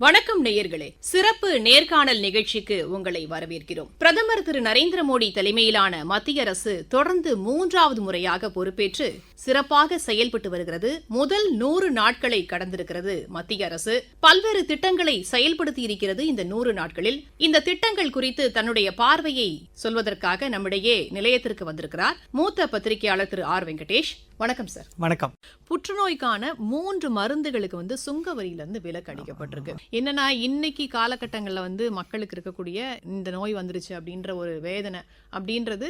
வணக்கம் நேயர்களே. சிறப்பு நேர்காணல் நிகழ்ச்சிக்கு உங்களை வரவேற்கிறோம். பிரதமர் திரு நரேந்திர மோடி தலைமையிலான மத்திய அரசு தொடர்ந்து மூன்றாவது முறையாக பொறுப்பேற்று சிறப்பாக செயல்பட்டு வருகிறது. முதல் நூறு நாட்களை கடந்திருக்கிறது மத்திய அரசு. பல்வேறு திட்டங்களை செயல்படுத்தி இருக்கிறது இந்த நூறு நாட்களில். இந்த திட்டங்கள் குறித்து தன்னுடைய பார்வையை சொல்வதற்காக நம்மிடையே நிலையத்திற்கு வந்திருக்கிறார். மூத்த பத்திரிகையாளர் திரு ஆர் வெங்கடேஷ். வணக்கம் சார். வணக்கம். புற்றுநோய்க்கான மூன்று மருந்துகளுக்கு வந்து சுங்க வரியிலேருந்து விலக்கு அளிக்கப்பட்டிருக்கு என்னன்னா இன்னைக்கு காலகட்டங்களில் வந்து மக்களுக்கு இருக்கக்கூடிய இந்த நோய் வந்துருச்சு அப்படின்ற ஒரு வேதனை அப்படின்றது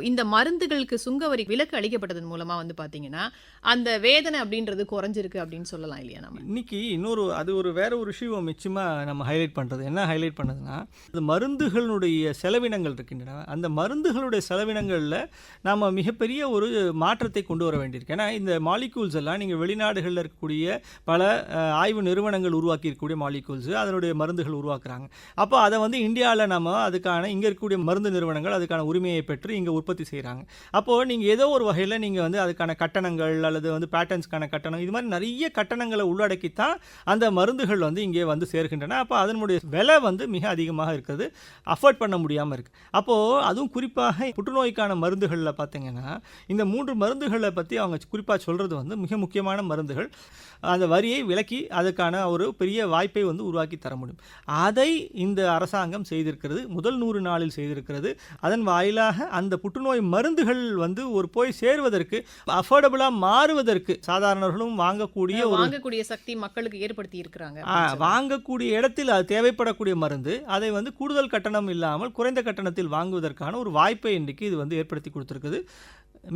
இந்த மருந்துகளுக்கு சுங்க வரி விலக்கு அளிக்கப்பட்டதன் மூலமா வந்து பார்த்தீங்கன்னா அந்த வேதனை அப்படின்றது குறைஞ்சிருக்கு அப்படின்னு சொல்லலாம் இல்லையா நம்ம? இன்னைக்கு இன்னொரு அது ஒரு வேற ஒரு விஷயம் நிச்சயமாக நம்ம ஹைலைட் பண்ணுறது என்ன ஹைலைட் பண்ணுறதுன்னா இந்த மருந்துகளுடைய செலவினங்கள் இருக்கின்றன அந்த மருந்துகளுடைய செலவினங்களில் நாம் மிகப்பெரிய ஒரு மாற்றத்தை கொண்டு வர வேண்டியிருக்கு. ஏன்னா இந்த மாலிகூல்ஸ் எல்லாம் நீங்கள் வெளிநாடுகளில் இருக்கக்கூடிய பல ஆய்வு நிறுவனங்கள் உருவாக்கி இருக்கக்கூடிய மாலிகூல்ஸ் அதனுடைய மருந்துகள் உருவாக்குறாங்க. அப்போ அதை வந்து இந்தியாவில் நம்ம அதுக்கான இங்கே இருக்கக்கூடிய மருந்து நிறுவனங்கள் அதுக்கான உரிமையை பெற்று இங்கே உற்பத்தி செய்கிறாங்க அப்போது நீங்கள் ஏதோ ஒரு வகையில் நீங்கள் வந்து அதுக்கான கட்டணங்கள் அல்லது வந்து பேட்டர்ன்ஸ்க்கான கட்டணம் இது மாதிரி நிறைய கட்டணங்களை உள்ளடக்கித்தான் அந்த மருந்துகள் வந்து இங்கே வந்து சேர்கின்றன. அப்போ அதனுடைய விலை வந்து மிக அதிகமாக இருக்குது. அஃபோர்ட் பண்ண முடியாமல் இருக்குது அப்போது அதுவும் குறிப்பாக புற்றுநோய்க்கான மருந்துகளில் பார்த்தீங்கன்னா இந்த மூன்று மருந்துகளை பற்றி அவங்க குறிப்பாக சொல்கிறது வந்து மிக முக்கியமான மருந்துகள். அந்த வரியை விலக்கி அதுக்கான ஒரு பெரிய வாய்ப்பை வந்து உருவாக்கி தர முடியும். அதை இந்த அரசாங்கம் செய்திருக்கிறது முதல் நூறு நாளில் செய்திருக்கிறது. அதன் வாயிலாக அந்த புற்றுநோய் மருந்துகள் வந்து ஒரு போய் சேருவதற்கு அஃபோர்டபுளாக மாறுவதற்கு சாதாரணர்களும் வாங்கக்கூடிய ஒரு வாங்கக்கூடிய சக்தி மக்களுக்கு ஏற்படுத்தி இருக்கிறாங்க. வாங்கக்கூடிய இடத்தில் அது தேவைப்படக்கூடிய மருந்து அதை வந்து கூடுதல் கட்டணம் இல்லாமல் குறைந்த கட்டணத்தில் வாங்குவதற்கான ஒரு வாய்ப்பை இன்றைக்கு இது வந்து ஏற்படுத்தி கொடுத்துருக்குது.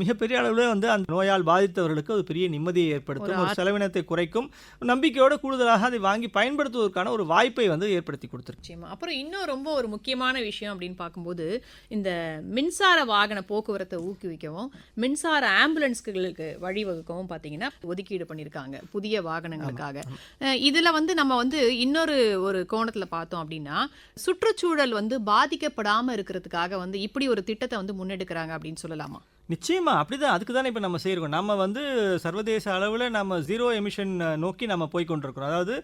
மிகப்பெரிய அளவில் வந்து அந்த நோயால் பாதித்தவர்களுக்கு ஒரு பெரிய நிம்மதியை ஏற்படுத்தும் ஒரு செலவினத்தை குறைக்கும் நம்பிக்கையோடு கூடுதலாக அதை வாங்கி பயன்படுத்துவதற்கான ஒரு வாய்ப்பை வந்து ஏற்படுத்தி கொடுத்துருக்கு. நிச்சயமா. அப்புறம் இன்னும் ரொம்ப ஒரு முக்கியமான விஷயம் அப்படின்னு பார்க்கும்போது இந்த மின்சார வாகன போக்குவரத்தை ஊக்குவிக்கவும் மின்சார ஆம்புலன்ஸ்களுக்கு வழிவகுக்கவும் பார்த்தீங்கன்னா ஒதுக்கீடு பண்ணியிருக்காங்க புதிய வாகனங்களுக்காக. இதுல வந்து நம்ம வந்து இன்னொரு ஒரு கோணத்துல பார்த்தோம் அப்படின்னா சுற்றுச்சூழல் வந்து பாதிக்கப்படாம இருக்கிறதுக்காக வந்து இப்படி ஒரு திட்டத்தை வந்து முன்னெடுக்கிறாங்க அப்படின்னு சொல்லலாமா? நிச்சயமா அப்படிதான். அதுக்கு தானே இப்போ நம்ம செய்கிறோம் நம்ம வந்து சர்வதேச அளவில் நம்ம ஜீரோ எமிஷன் நோக்கி நம்ம போய் கொண்டிருக்கிறோம் அதாவது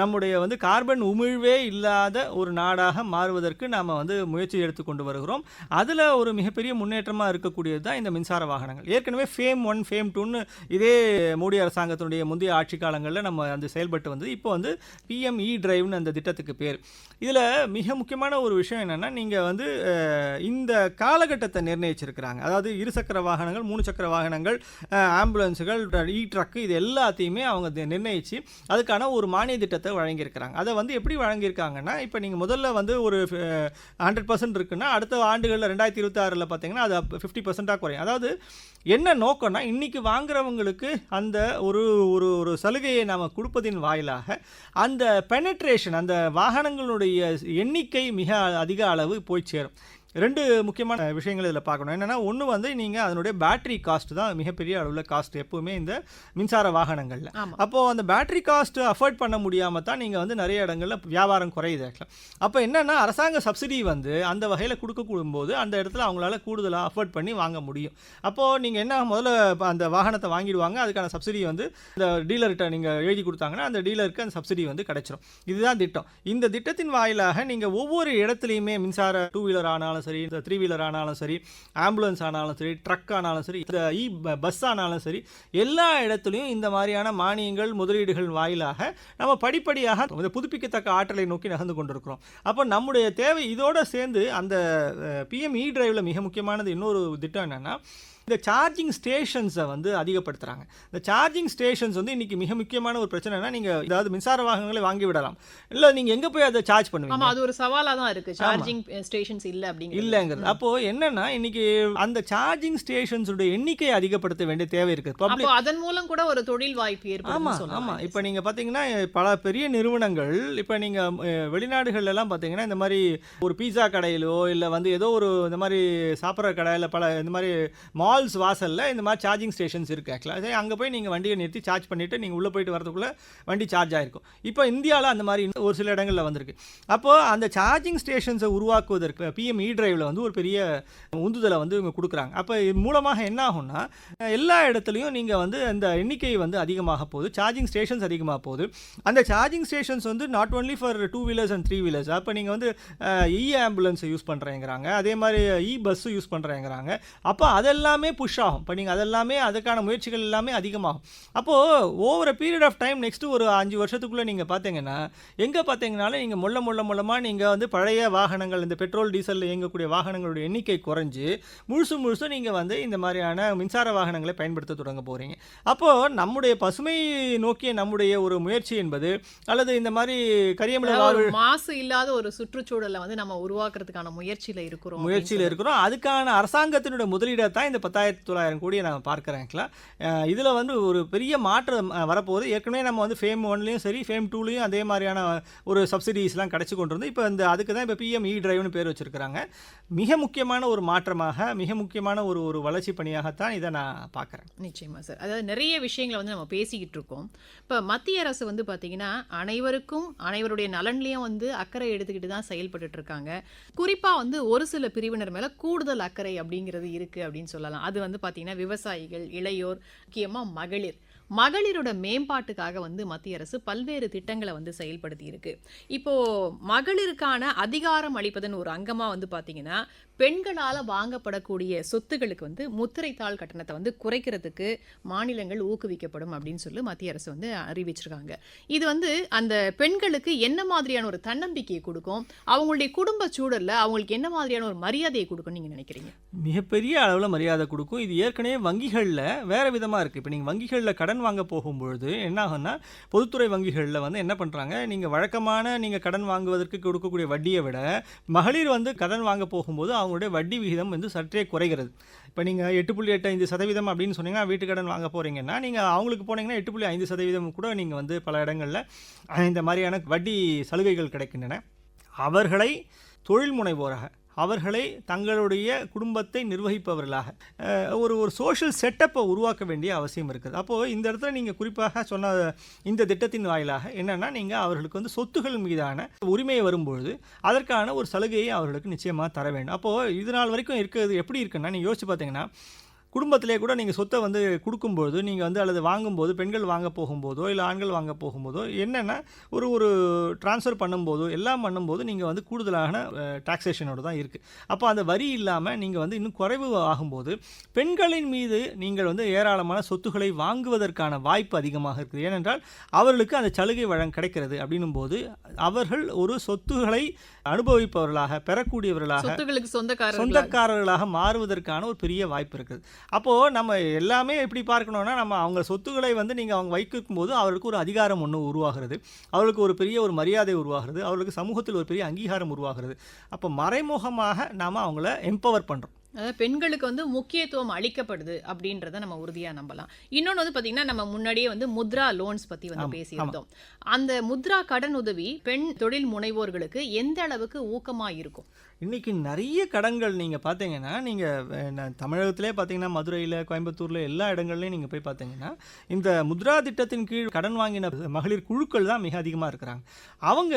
நம்முடைய வந்து கார்பன் உமிழ்வே இல்லாத ஒரு நாடாக மாறுவதற்கு நாம் வந்து முயற்சி எடுத்துக்கொண்டு வருகிறோம். அதில் ஒரு மிகப்பெரிய முன்னேற்றமாக இருக்கக்கூடியது தான் இந்த மின்சார வாகனங்கள். ஏற்கனவே ஃபேம் ஒன் ஃபேம் டூன்னு இதே மோடி அரசாங்கத்தினுடைய முந்தைய ஆட்சி காலங்களில் நம்ம அந்த செயல்பட்டு வந்து இப்போ வந்து பிஎம்இ டிரைவ்னு அந்த திட்டத்துக்கு பேர். இதில் மிக முக்கியமான ஒரு விஷயம் என்னென்னா நீங்கள் வந்து இந்த காலகட்டத்தை நிர்ணயிச்சிருக்கிறாங்க. அதாவது இருசக்கர வாகனங்கள் மூணு சக்கர வாகனங்கள் ஆம்புலன்ஸுகள் இ ட்ரக்கு இது எல்லாத்தையுமே அவங்க நிர்ணயித்து அதுக்கான ஒரு மானிய திட்டத்தை வழங்கியிருக்கிறாங்க. அதை வந்து எப்படி வழங்கியிருக்காங்கன்னா இப்போ நீங்கள் முதல்ல வந்து ஒரு ஹண்ட்ரட் பர்சன்ட் இருக்குன்னா அடுத்த ஆண்டுகளில் ரெண்டாயிரத்தி இருபத்தாறில் பார்த்தீங்கன்னா அது ஃபிஃப்டி பர்சன்ட்டாக குறையும். அதாவது என்ன நோக்கம்னா இன்றைக்கி வாங்குறவங்களுக்கு அந்த ஒரு ஒரு ஒரு சலுகையை நாம் கொடுப்பதின் வாயிலாக அந்த பெனட்ரேஷன் அந்த வாகனங்களுடைய எண்ணிக்கை மிக அதிக அளவு போய் சேரும். ரெண்டு முக்கியமான விஷயங்கள் இதில் பார்க்கணும். என்னென்னா ஒன்று வந்து நீங்கள் அதனுடைய பேட்டரி காஸ்ட் தான் மிகப்பெரிய அளவில் காஸ்ட் எப்போவுமே இந்த மின்சார வாகனங்களில். அப்போது அந்த பேட்டரி காஸ்ட் அஃபோர்ட் பண்ண முடியாமல் தான் நீங்கள் வந்து நிறைய இடங்களில் வியாபாரம் குறையுது அப்போ என்னென்னா அரசாங்க சப்சிடி வந்து அந்த வகையில் கொடுக்கக்கூடும்போது அந்த இடத்துல அவங்களால கூடுதலாக அஃபோர்ட் பண்ணி வாங்க முடியும். அப்போது நீங்கள் என்ன முதல்ல அந்த வாகனத்தை வாங்கிடுவாங்க அதுக்கான சப்சிடி வந்து இந்த டீலர்கிட்ட நீங்கள் எழுதி கொடுத்தாங்கன்னா அந்த டீலருக்கு அந்த சப்சிடி வந்து கிடைச்சிரும். இதுதான் திட்டம். இந்த திட்டத்தின் வாயிலாக நீங்கள் ஒவ்வொரு இடத்துலையுமே மின்சார டூ வீலர் ஆனாலும் சரி இந்த த்ரீ வீலர் ஆனாலும் சரி ஆம்புலன்ஸ் ஆனாலும் சரி ட்ரக் ஆனாலும் சரி இந்த இ பஸ் e ஆனாலும் சரி எல்லா இடத்துலையும் இந்த மாதிரியான மானியங்கள் முதலீடுகள் வாயிலாக நம்ம படிப்படியாக இந்த புதுப்பிக்கத்தக்க ஆற்றலை நோக்கி நகர்ந்து கொண்டிருக்கிறோம். அப்போ நம்முடைய தேவை இதோட சேர்ந்து அந்த பிஎம் இ டிரைவில் மிக முக்கியமானது இன்னொரு திட்டம் என்னென்னா இந்த சார்ஜிங் ஸ்டேஷன்ஸை வந்து அதிகப்படுத்துகிறாங்க இந்த சார்ஜிங் ஸ்டேஷன்ஸ் வந்து இன்னைக்கு மிக முக்கியமான ஒரு பிரச்சனைனா நீங்கள் ஏதாவது மின்சார வாகனங்களை வாங்கி விடலாம். இல்லை நீங்கள் எங்கே போய் அதை சார்ஜ் பண்ணுவீங்க? ஆமா அது ஒரு சவாலா தான் இருக்கு. சார்ஜிங் ஸ்டேஷன்ஸ் இல்ல அப்படிங்கிறது. இல்லைங்கிறது. அப்போ என்னன்னா இன்னைக்கு அந்த சார்ஜிங் ஸ்டேஷன்ஸோட எண்ணிக்கையை அதிகப்படுத்த வேண்டிய தேவை இருக்குது. பப்ளிக் அதன் மூலம் கூட ஒரு தொழில் வாய்ப்பு ஏற்படும் ஆமா சொல்லலாம் இப்போ நீங்க பாத்தீங்கன்னா பல பெரிய நிறுவனங்கள் இப்போ நீங்க அஹ், வெளிநாடுகள்ல எல்லாம் பாத்தீங்கன்னா இந்த மாதிரி ஒரு பீஸா கடையிலோ இல்ல வந்து ஏதோ ஒரு இந்த மாதிரி சாப்பிட்ற கடையில பல இந்த மாதிரி மால் மால்ஸ் வாசலில் இந்த மாதிரி சார்ஜிங் ஸ்டேஷன்ஸ் இருக்குது ஆக்சுவலாக அங்கே போய் நீங்கள் வண்டியை நிறுத்தி சார்ஜ் பண்ணிவிட்டு நீங்கள் உள்ளே போயிட்டு வரதுக்குள்ளே வண்டி சார்ஜ் ஆகிருக்கும் இப்போ இந்தியாவில் அந்த மாதிரி இன்னும் ஒரு சில இடங்களில் வந்திருக்கு. அப்போது அந்த சார்ஜிங் ஸ்டேஷன்ஸை உருவாக்குவதற்கு பிஎம் இ டிரைவில் வந்து ஒரு பெரிய உந்துதலை வந்து இவங்க கொடுக்குறாங்க. அப்போ இது மூலமாக என்ன ஆகும்னா எல்லா இடத்துலையும் நீங்கள் வந்து அந்த எண்ணிக்கை வந்து அதிகமாக போகுது சார்ஜிங் ஸ்டேஷன்ஸ் அதிகமாக போகுது. அந்த சார்ஜிங் ஸ்டேஷன்ஸ் வந்து not only for two wheelers and three wheelers அப்போ நீங்கள் வந்து இ ஆம்புலன்ஸை யூஸ் பண்ணுறேங்கிறாங்க அதே மாதிரி இ பஸ்ஸு யூஸ் பண்ணுறேங்கிறாங்க அப்போ அதெல்லாமே புஷ் ஆகும். இப்போ நீங்கள் அதெல்லாமே அதுக்கான முயற்சிகள் எல்லாமே அதிகமாகும். அப்போது over period of time next ஒரு அஞ்சு வருஷத்துக்குள்ளே நீங்கள் பார்த்தீங்கன்னா எங்கே பார்த்தீங்கனாலும் நீங்கள் முள்ள முள்ள முள்ளமாக நீங்கள் வந்து பழைய வாகனங்கள் இந்த பெட்ரோல் டீசலில் இயங்கக்கூடிய வாகனங்களுடைய எண்ணிக்கை குறைஞ்சு முழுசு முழுசும் நீங்கள் வந்து இந்த மாதிரியான மின்சார வாகனங்களை பயன்படுத்த தொடங்க போகிறீங்க அப்போது நம்முடைய பசுமை நோக்கிய நம்முடைய ஒரு முயற்சி என்பது அல்லது இந்த மாதிரி கரியமில மாசு இல்லாத ஒரு சுற்றுச்சூழலை வந்து நம்ம உருவாக்குறதுக்கான முயற்சியில இருக்கிறோம் முயற்சியில் இருக்கிறோம். அதுக்கான அரசாங்கத்தினுடைய முதலீடை தான் இந்த பத்தாயிரத்தி தொள்ளாயிரம் கோடியை நான் பார்க்குறேன் ஆக்சுவலாக இதில் வந்து ஒரு பெரிய மாற்றம் வரப்போகுது. ஏற்கனவே நம்ம வந்து ஃபேம் ஒன்லேயும் சரி ஃபேம் டூலேயும் அதே மாதிரியான ஒரு சப்சிடிஸ்லாம் கிடச்சி கொண்டு வந்து இப்போ இந்த அதுக்கு தான் இப்போ பிஎம் இ டிரைவ்னு பேர் வச்சுருக்கிறாங்க. மிக முக்கியமான ஒரு மாற்றமாக மிக முக்கியமான ஒரு ஒரு வளர்ச்சி பணியாகத்தான் இதை நான் பார்க்குறேன். நிச்சயமாக சார் அதாவது நிறைய விஷயங்களை வந்து நம்ம பேசிக்கிட்டு இருக்கோம். இப்போ மத்திய அரசு வந்து பார்த்திங்கன்னா அனைவருக்கும் அனைவருடைய நலன்லையும் வந்து அக்கறை எடுத்துக்கிட்டு தான் செயல்பட்டு இருக்காங்க. குறிப்பாக வந்து ஒரு சில பிரிவினர் மேலே கூடுதல் அக்கறை அப்படிங்கிறது இருக்குது அப்படின்னு சொல்லலாம். அது வந்து பார்த்தீங்கன்னா விவசாயிகள் இளையோர் முக்கியமாக மகளிர். மகளிரோட மேம்பாட்டுக்காக வந்து மத்திய அரசு பல்வேறு திட்டங்களை வந்து செயல்படுத்தி இருக்கு இப்போ மகளிருக்கான அதிகாரம் அளிப்பதன் ஒரு அங்கமாக வந்து பார்த்தீங்கன்னா பெண்களால் வாங்கப்படக்கூடிய சொத்துகளுக்கு வந்து முத்திரைத்தாள் கட்டணத்தை வந்து குறைக்கிறதுக்கு மாநிலங்கள் ஊக்குவிக்கப்படும் அப்படின்னு சொல்லி மத்திய அரசு வந்து அறிவிச்சிருக்காங்க. இது வந்து அந்த பெண்களுக்கு என்ன மாதிரியான ஒரு தன்னம்பிக்கையை கொடுக்கும்? அவங்களுடைய குடும்ப சூழலில் அவங்களுக்கு என்ன மாதிரியான ஒரு மரியாதையை கொடுக்கும் நீங்கள் நினைக்கிறீங்க? மிகப்பெரிய அளவில் மரியாதை கொடுக்கும். இது ஏற்கனவே வங்கிகளில் வேறு விதமாக இருக்குது இப்போ நீங்கள் வங்கிகளில் கடன் வாங்க போகும்பொழுது என்ன ஆகும்னா பொதுத்துறை வங்கிகளில் வந்து என்ன பண்ணுறாங்க நீங்கள் வழக்கமான நீங்கள் கடன் வாங்குவதற்கு கொடுக்கக்கூடிய வட்டியை விட மகளிர் வந்து கடன் வாங்க போகும்போது அவங்களுடைய வட்டி விகிதம் வந்து சற்றே குறைகிறது. இப்போ நீங்கள் எட்டு புள்ளி எட்டு ஐந்து சதவீதம் அப்படின்னு சொன்னீங்கன்னா வீட்டுக்கடன் வாங்க போகிறீங்கன்னா நீங்கள் அவங்களுக்கு போனீங்கன்னா எட்டு புள்ளி ஐந்து சதவீதம் கூட நீங்கள் வந்து பல இடங்களில் இந்த மாதிரியான வட்டி சலுகைகள் கிடைக்கின்றன. அவர்களை தொழில் முனைவோராக அவர்களை தங்களுடைய குடும்பத்தை நிர்வகிப்பவர்களாக ஒரு ஒரு சோஷியல் செட்டப்பை உருவாக்க வேண்டிய அவசியம் இருக்குது. அப்போது இந்த இடத்துல நீங்கள் குறிப்பாக சொன்ன இந்த திட்டத்தின் வாயிலாக என்னென்னா நீங்கள் அவர்களுக்கு வந்து சொத்துகள் மீதான உரிமையை வரும்பொழுது அதற்கான ஒரு சலுகையை அவர்களுக்கு நிச்சயமாக தர வேண்டும். அப்போது இது நாள் வரைக்கும் இருக்கிறது எப்படி இருக்குன்னா நீங்கள் யோசிச்சு பார்த்தீங்கன்னா குடும்பத்திலே கூட நீங்கள் சொத்தை வந்து கொடுக்கும்போது நீங்கள் வந்து அல்லது வாங்கும்போது பெண்கள் வாங்க போகும்போதோ இல்லை ஆண்கள் வாங்க போகும்போதோ என்னென்னா ஒரு ஒரு ட்ரான்ஸ்ஃபர் பண்ணும்போதோ எல்லாம் பண்ணும்போது நீங்கள் வந்து கூடுதலான டாக்ஸேஷனோட தான் இருக்குது அப்போ அந்த வரி இல்லாமல் நீங்கள் வந்து இன்னும் குறைவு ஆகும்போது பெண்களின் மீது நீங்கள் வந்து ஏராளமான சொத்துக்களை வாங்குவதற்கான வாய்ப்பு அதிகமாக இருக்குது. ஏனென்றால் அவர்களுக்கு அந்த சலுகை வழங்க கிடைக்கிறது அப்படின்னும் போது அவர்கள் ஒரு சொத்துக்களை அனுபவிப்பவர்களாக பெறக்கூடியவர்களாக சொந்தக்காரர்களாக மாறுவதற்கான ஒரு பெரிய வாய்ப்பு இருக்குது. அப்போது நம்ம எல்லாமே எப்படி பார்க்கணுன்னா நம்ம அவங்க சொத்துக்களை வந்து நீங்கள் அவங்க வைக்கும் போது அவர்களுக்கு ஒரு அதிகாரம் ஒன்று உருவாகிறது. அவர்களுக்கு ஒரு பெரிய ஒரு மரியாதை உருவாகிறது. அவர்களுக்கு சமூகத்தில் ஒரு பெரிய அங்கீகாரம் உருவாகிறது. அப்போ மறைமுகமாக நாம் அவங்கள எம்பவர் பண்ணுறோம் அதாவது பெண்களுக்கு வந்து முக்கியத்துவம் அளிக்கப்படுது அப்படின்றத நம்ம உறுதியா நம்பலாம். இன்னொன்று வந்து பாத்தீங்கன்னா நம்ம முன்னாடியே வந்து முத்ரா லோன்ஸ் பத்தி வந்து பேசியிருந்தோம். அந்த முத்ரா கடன் உதவி பெண் தொழில் முனைவோர்களுக்கு எந்த அளவுக்கு ஊக்கமா இருக்கும்? இன்றைக்கி நிறைய கடன்கள் நீங்கள் பார்த்தீங்கன்னா நீங்கள் தமிழகத்திலே பார்த்தீங்கன்னா மதுரையில் கோயம்புத்தூரில் எல்லா இடங்கள்லையும் நீங்கள் போய் பார்த்தீங்கன்னா இந்த முத்ரா திட்டத்தின் கீழ் கடன் வாங்கின மகளிர் குழுக்கள் தான் மிக அதிகமாக இருக்கிறாங்க. அவங்க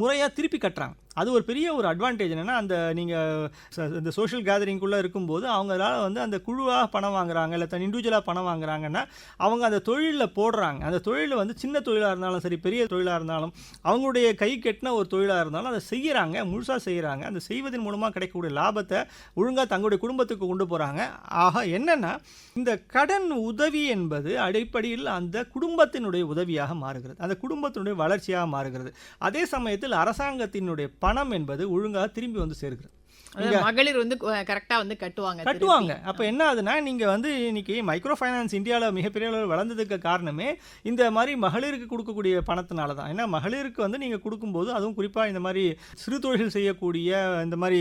முறையாக திருப்பி கட்டுறாங்க. அது ஒரு பெரிய ஒரு அட்வான்டேஜ் என்னென்னா அந்த நீங்கள் இந்த சோஷியல் கேதரிங்குள்ளே இருக்கும்போது அவங்களால வந்து அந்த குழுவாக பணம் வாங்குறாங்க இல்லை தன் இண்டிவிஜுவலாக பணம் வாங்குறாங்கன்னா அவங்க அந்த தொழிலில் போடுறாங்க. அந்த தொழிலில் வந்து சின்ன தொழிலாக இருந்தாலும் சரி பெரிய தொழிலாக இருந்தாலும் அவங்களுடைய கை கெட்டின ஒரு தொழிலாக இருந்தாலும் அதை செய்கிறாங்க முழுசாக செய்கிறாங்க அந்த செய்வதன் மூலமாக கிடைக்கக்கூடிய லாபத்தை ஒழுங்காக தங்களுடைய குடும்பத்துக்கு கொண்டு போகிறாங்க ஆக என்னென்னா இந்த கடன் உதவி என்பது அடிப்படையில் அந்த குடும்பத்தினுடைய உதவியாக மாறுகிறது. அந்த குடும்பத்தினுடைய வளர்ச்சியாக மாறுகிறது. அதே சமயத்தில் அரசாங்கத்தினுடைய பணம் என்பது ஒழுங்காக திரும்பி வந்து சேர்கிறது மகளிர் வந்து கரெக்டா வந்து கட்டுவாங்க கட்டுவாங்க. அப்போ என்ன ஆகுதுன்னா நீங்கள் வந்து இன்னைக்கு மைக்ரோ ஃபைனான்ஸ் இந்தியாவில் மிகப்பெரிய அளவில் வளர்ந்ததுக்கு காரணமே இந்த மாதிரி மகளிருக்கு கொடுக்கக்கூடிய பணத்தினால தான். ஏன்னா மகளிருக்கு வந்து நீங்கள் கொடுக்கும்போது அதுவும் குறிப்பாக இந்த மாதிரி சிறு தொழில் செய்யக்கூடிய இந்த மாதிரி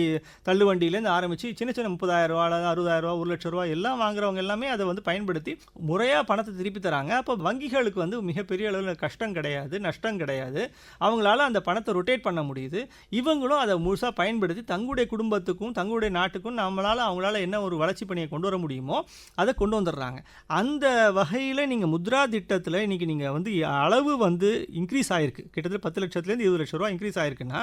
தள்ளுவண்டியிலேருந்து ஆரம்பித்து சின்ன சின்ன முப்பதாயிரம் ரூபா அல்லது அறுபதாயிரம் ரூபா ஒரு லட்ச ரூபா எல்லாம் வாங்குறவங்க எல்லாமே அதை வந்து பயன்படுத்தி முறையாக பணத்தை திருப்பி தராங்க. அப்போ வங்கிகளுக்கு வந்து மிகப்பெரிய அளவில் கஷ்டம் கிடையாது நஷ்டம் கிடையாது. அவங்களால அந்த பணத்தை ரொட்டேட் பண்ண முடியுது. இவங்களும் அதை முழுசாக பயன்படுத்தி தங்களுடைய குடும்பத்தை குடும்பத்துக்கும் தங்களுடைய நாட்டுக்கும் நம்மளால் அவங்களால என்ன ஒரு வளர்ச்சி பணியை கொண்டு வர முடியுமோ அதை கொண்டு வந்துடுறாங்க. அந்த வகையில் நீங்கள் முத்ரா திட்டத்தில் இன்றைக்கி நீங்கள் வந்து அளவு வந்து இன்க்ரீஸ் ஆகிருக்கு கிட்டத்தட்ட பத்து லட்சத்துலேருந்து இருபது லட்ச ரூபா இன்க்ரீஸ் ஆயிருக்குன்னா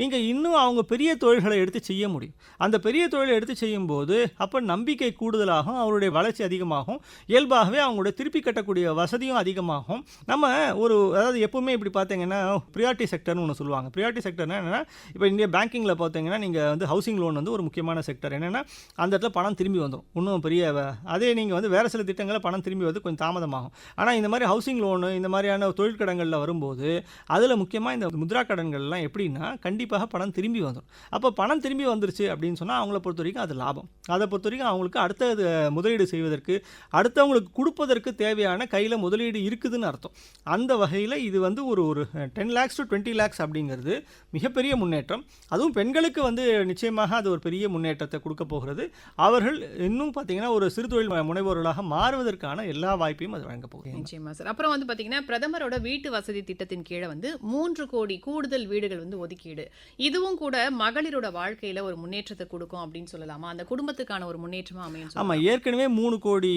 நீங்கள் இன்னும் அவங்க பெரிய தொழில்களை எடுத்து செய்ய முடியும். அந்த பெரிய தொழிலை எடுத்து செய்யும்போது அப்போ நம்பிக்கை கூடுதலாகும் அவருடைய வளர்ச்சி அதிகமாகும். இயல்பாகவே அவங்களுடைய திருப்பி கட்டக்கூடிய வசதியும் அதிகமாகும். நம்ம ஒரு அதாவது எப்பவுமே இப்படி பார்த்தீங்கன்னா ப்ரியாரிட்டி செக்டர்னு ஒன்று சொல்லுவாங்க. ப்ரியாரிட்டி செக்டர்னா என்னென்னா இப்போ இந்திய பேங்கிங்கில் பார்த்தீங்கன்னா நீங்கள் வந்து ஹவுசிங் லோன் வந்து ஒரு முக்கியமான செக்டர். என்னென்னா அந்த இடத்துல பணம் திரும்பி வந்துடும் இன்னும் பெரிய அதே நீங்கள் வந்து வேறு சில திட்டங்களில் பணம் திரும்பி வந்து கொஞ்சம் தாமதமாகும். ஆனால் இந்த மாதிரி ஹவுசிங் லோனு இந்த மாதிரியான தொழிற்கடன்களில் வரும்போது அதில் முக்கியமாக இந்த முத்ரா கடன்கள்லாம் எப்படின்னா கண்டிப்பாக பணம் திரும்பி வந்துடும் அப்போ பணம் திரும்பி வந்துருச்சு அப்படின்னு சொன்னால் அவங்கள பொறுத்த வரைக்கும் அது லாபம். அதை பொறுத்த வரைக்கும் அவங்களுக்கு அடுத்தது முதலீடு செய்வதற்கு அடுத்தவங்களுக்கு கொடுப்பதற்கு தேவையான கையில் முதலீடு இருக்குதுன்னு அர்த்தம். அந்த வகையில் இது வந்து ஒரு ஒரு ten lakhs to twenty lakhs அப்படிங்கிறது மிகப்பெரிய முன்னேற்றம். அதுவும் பெண்களுக்கு வந்து நிச்சயமாக அது ஒரு பெரிய முன்னேற்றத்தை கொடுக்க போகிறது. அவர்கள் இன்னும் பார்த்தீங்கன்னா ஒரு சிறு தொழில் முனைவோர்களாக மாறுவதற்கான எல்லா வாய்ப்பையும் அது வழங்க போகுது. நிச்சயமா சார். அப்புறம் வந்து பாத்தீங்கன்னா பிரதமரோட வீட்டு வசதி திட்டத்தின் கீழே வந்து மூன்று கோடி கூடுதல் வீடுகள் வந்து ஒதுக்கீடு. இதுவும் கூட மகளிரோட வாழ்க்கையில ஒரு முன்னேற்றத்தை கொடுக்கும் அப்படின்னு சொல்லலாமா? அந்த குடும்பத்துக்கான ஒரு முன்னேற்றமா அமையும்? ஆமாம் ஏற்கனவே மூணு கோடி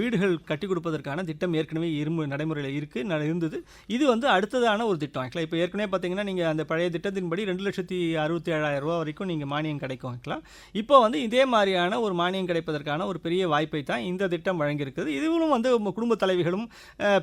வீடுகள் கட்டி கொடுப்பதற்கான திட்டம் ஏற்கனவே இரும்பு நடைமுறையில் இருக்குது இருந்தது. இது வந்து அடுத்ததான ஒரு திட்டம். ஆக்சுவலாக இப்போ ஏற்கனவே பார்த்தீங்கன்னா நீங்கள் அந்த பழைய திட்டத்தின்படி ரெண்டு லட்சத்தி அறுபத்தி ஏழாயிரம் ரூபா வரைக்கும் நீங்கள் மானியம் கிடைக்கும் ஆக்சுவலாக இப்போ வந்து இதே மாதிரியான ஒரு மானியம் கிடைப்பதற்கான ஒரு பெரிய வாய்ப்பை தான் இந்த திட்டம் வழங்கியிருக்குது. இதுவும் வந்து குடும்ப தலைவிகளும்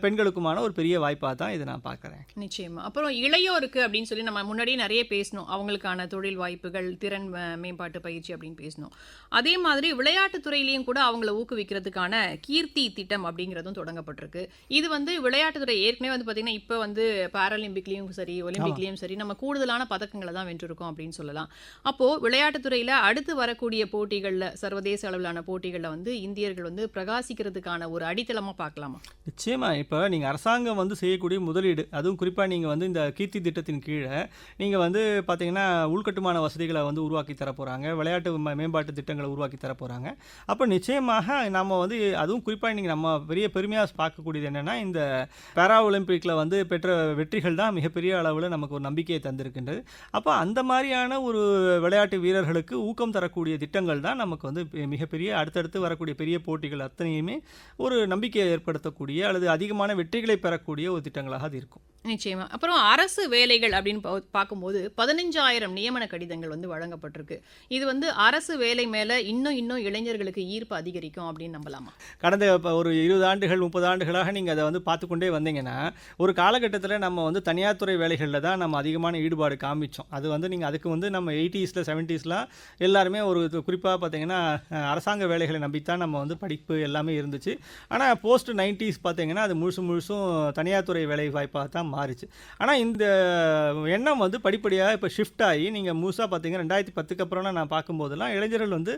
பெண்களுக்குமான ஒரு பெரிய வாய்ப்பாக தான் இதை நான் பார்க்குறேன். நிச்சயமா. அப்புறம் இளையோருக்கு அப்படின்னு சொல்லி நம்ம முன்னாடியே நிறைய பேசணும் அவங்களுக்கான தொழில் வாய்ப்புகள் திறன் மேம்பாட்டு பயிற்சி அப்படின்னு பேசணும் அதே மாதிரி விளையாட்டுத் துறையிலையும் கூட அவங்கள ஊக்குவிக்கிறதுக்கான கீர்த்தி திட்டம் அப்படிங்கிறதும் தொடங்கப்பட்டிருக்கு. இது வந்து விளையாட்டுத்துறை ஏற்கனவே வந்து பார்த்தீங்கன்னா இப்போ வந்து பாராலிம்பிக்லேயும் சரி ஒலிம்பிக்லேயும் சரி நம்ம கூடுதலான பதக்கங்களை தான் வென்றிருக்கோம் அப்படின்னு சொல்லலாம். அப்போ விளையாட்டுத்துறையில் அடுத்து வரக்கூடிய போட்டிகளில் சர்வதேச அளவிலான போட்டிகளில் வந்து இந்தியர்கள் வந்து பிரகாசிக்கிறதுக்கான ஒரு அடித்தளமாக பார்க்கலாமா? நிச்சயமாக இப்போ நீங்கள் அரசாங்கம் வந்து செய்யக்கூடிய முதலீடு அதுவும் குறிப்பாக நீங்கள் வந்து இந்த கீர்த்தி திட்டத்தின் கீழே நீங்கள் வந்து பார்த்தீங்கன்னா உள்கட்டுமான வசதிகளை வந்து உருவாக்கி தர போகிறாங்க விளையாட்டு மேம்பாட்டு திட்டங்களை உருவாக்கி தர போகிறாங்க அப்போ நிச்சயமாக நம்ம வந்து அதுவும் குறிப்பாக நீங்கள் நம்ம பெரிய பெருமையாக பார்க்கக்கூடியது என்னென்னா இந்த பேரா ஒலிம்பிக்கில் வந்து பெற்ற வெற்றிகள் தான் மிகப்பெரிய அளவில் நமக்கு ஒரு நம்பிக்கையை தந்திருக்கின்றது. அப்போ அந்த மாதிரியான ஒரு விளையாட்டு வீரர்களுக்கு ஊக்கம் தரக்கூடிய திட்டங்கள் தான் நமக்கு வந்து மிகப்பெரிய அடுத்தடுத்து வரக்கூடிய பெரிய போட்டிகள் அத்தனையுமே ஒரு நம்பிக்கையை ஏற்படுத்தக்கூடிய அல்லது அதிகமான வெற்றிகளை பெறக்கூடிய ஒரு திட்டங்களாக அது இருக்கும். நிச்சயமா. அப்புறம் அரசு வேலைகள் அப்படின்னு பா- பார்க்கும்போது பதினஞ்சாயிரம் நியமன கடிதங்கள் வந்து வழங்கப்பட்டிருக்கு. இது வந்து அரசு வேலை மேல இன்னும் இன்னும் இளைஞர்களுக்கு ஈர்ப்பு அதிகரிக்கும் அப்படின்னு நம்பலாமா? கடந்த இப்போ ஒரு இருபது ஆண்டுகள் முப்பது ஆண்டுகளாக நீங்கள் அதை வந்து பார்த்து கொண்டே வந்தீங்கன்னா ஒரு காலகட்டத்தில் நம்ம வந்து தனியார் துறை வேலைகளில் தான் நம்ம அதிகமான ஈடுபாடு காமிச்சோம். அது வந்து நீங்கள் அதுக்கு வந்து நம்ம எயிட்டிஸில் செவன்ட்டீஸ்லாம் எல்லாருமே ஒரு குறிப்பாக பார்த்தீங்கன்னா அரசாங்க வேலைகளை நம்பித்தான் நம்ம வந்து படிப்பு எல்லாமே இருந்துச்சு. ஆனால் போஸ்ட் நைன்டிஸ் பார்த்தீங்கன்னா அது முழுசும் முழுசும் தனியார் துறை வேலை வாய்ப்பாக தான் மாறிச்சு. ஆனால் இந்த எண்ணம் வந்து படிப்படியாக இப்போ ஷிஃப்ட் ஆகி நீங்கள் முழுசாக பார்த்தீங்கன்னா ரெண்டாயிரத்தி பத்துக்கு அப்புறம்லாம் நான் பார்க்கும்போதெல்லாம் இளைஞர்கள் வந்து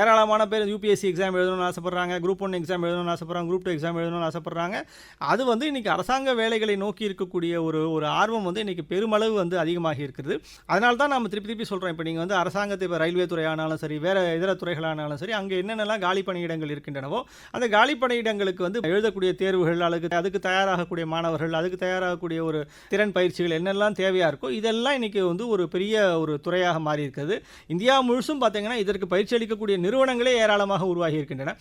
ஏராளமான பேர் யூபிஎஸ்சி எக்ஸாம் எழுதணும்னு ஆசைப்பட்றாங்க குரூப் ஒன் எக்ஸாம் எழுதணும்னு ஆசைப்பட்றாங்க குரூப் டூ எக்ஸாம் எழுதணும்னு ஆசைப்பட்றாங்க. அது வந்து இன்றைக்கி அரசாங்க வேலைகளை நோக்கி இருக்கக்கூடிய ஒரு ஒரு ஆர்வம் வந்து இன்றைக்கி பெருமளவு வந்து அதிகமாகி இருக்குது அதனால தான் நம்ம திருப்பி திருப்பி சொல்கிறோம் இப்போ நீங்கள் வந்து அரசாங்கத்தை இப்போ ரயில்வே துறையானாலும் சரி வேறு இதர துறைகளானாலும் சரி அங்கே என்னென்னலாம் காலி பணியிடங்கள் இருக்கின்றனவோ அந்த காலி பணியிடங்களுக்கு வந்து எழுதக்கூடிய தேர்வுகள் அதுக்கு அதுக்கு தயாராகக்கூடிய மாணவர்கள் அதுக்கு தயாராகக்கூடிய ஒரு திறன் பயிற்சிகள் என்னெல்லாம் தேவையாக இருக்கோ இதெல்லாம் இன்றைக்கி வந்து ஒரு பெரிய ஒரு துறையாக மாறி இருக்கிறது இந்தியா முழுசும் பார்த்தீங்கன்னா இதற்கு பயிற்சி அளிக்கக்கூடிய நிறுவனங்களே ஏராளமாக உருவாகி இருக்கின்றன.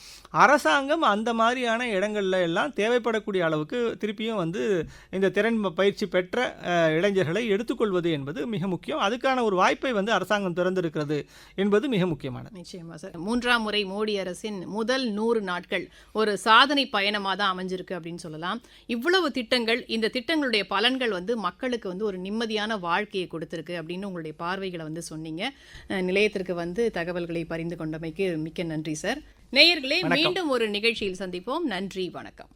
அரசாங்கம் அந்த மாதிரியான இடங்களில் எல்லாம் தேவைப்படக்கூடிய அளவுக்கு திருப்பியும் வந்து இந்த திறன் பயிற்சி பெற்ற இளைஞர்களை எடுத்துக்கொள்வது என்பது மிக முக்கியம். அதுக்கான ஒரு வாய்ப்பை வந்து அரசாங்கம் திறந்திருக்கிறது என்பது மிக முக்கியமானது. நிச்சயமா சார். மூன்றாம் முறை மோடி அரசின் முதல் நூறு நாட்கள் ஒரு சாதனை பயணமாக தான் அமைஞ்சிருக்கு அப்படின்னு சொல்லலாம். இவ்வளவு திட்டங்கள் இந்த திட்டங்களுடைய பலன்கள் வந்து மக்களுக்கு வந்து ஒரு நிம்மதியான வாழ்க்கையை கொடுத்துருக்கு அப்படின்னு உங்களுடைய பார்வைகளை வந்து சொன்னீங்க. நிலையத்திற்கு வந்து தகவல்களை பரிந்து கொண்டமைக்கு மிக்க நன்றி சார். நேயர்களே. மீண்டும் ஒரு நிகழ்ச்சியில் சந்திப்போம். நன்றி வணக்கம்.